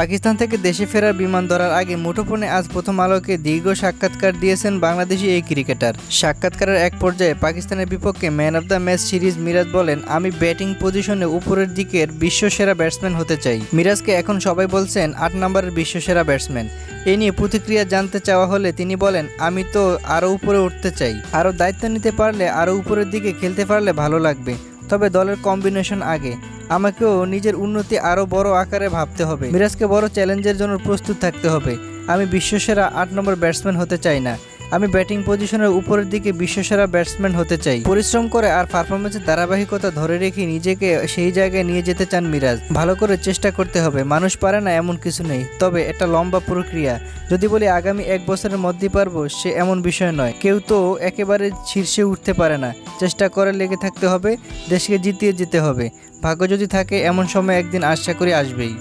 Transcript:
পাকিস্তান থেকে দেশে ফেরার বিমান ধরার আগে মুঠোফোনে আজ প্রথম আলোকে দীর্ঘ সাক্ষাৎকার দিয়েছেন বাংলাদেশি এই ক্রিকেটার। সাক্ষাৎকারের এক পর্যায়ে পাকিস্তানের বিপক্ষে man of the match series Miraz বলেন, আমি ব্যাটিং পজিশনে উপরের দিকের বিশ্বসেরা ব্যাটসম্যান হতে চাই। মিরাজকে এখন সবাই বলছেন, আট নম্বরের বিশ্বসেরা ব্যাটসম্যান। এ নিয়ে প্রতিক্রিয়া জানতে চাওয়া হলে তিনি বলেন, আমি তো আরও উপরে উঠতে চাই। আরও দায়িত্ব নিতে পারলে আরও উপরের দিকে খেলতে পারলে ভালো লাগবে, তবে দলের কম্বিনেশন আগে। আমাকেও নিজের উন্নতি আরও বড় আকারে ভাবতে হবে। মিরাজকে বড় চ্যালেঞ্জের জন্য প্রস্তুত থাকতে হবে। আমি বিশ্বসেরা আট নম্বর ব্যাটসম্যান হতে চাই না। আমি ব্যাটিং পজিশনের উপরের দিকে বিশ্বসেরা ব্যাটসম্যান হতে চাই। পরিশ্রম করে আর পারফরমেন্সের ধারাবাহিকতা ধরে রেখে নিজেকে সেই জায়গায় নিয়ে যেতে চান মিরাজ। ভালো করে চেষ্টা করতে হবে, মানুষ পারে না এমন কিছু নেই। তবে এটা লম্বা প্রক্রিয়া। যদি বলি আগামী এক বছরের মধ্যে পারব, সে এমন বিষয় নয়। কেউ তো একেবারে শীর্ষে উঠতে পারে না। চেষ্টা করে লেগে থাকতে হবে, দেশকে জিতিয়ে যেতে হবে। ভাগ্য যদি থাকে, এমন সময় একদিন আশা করি আসবেই।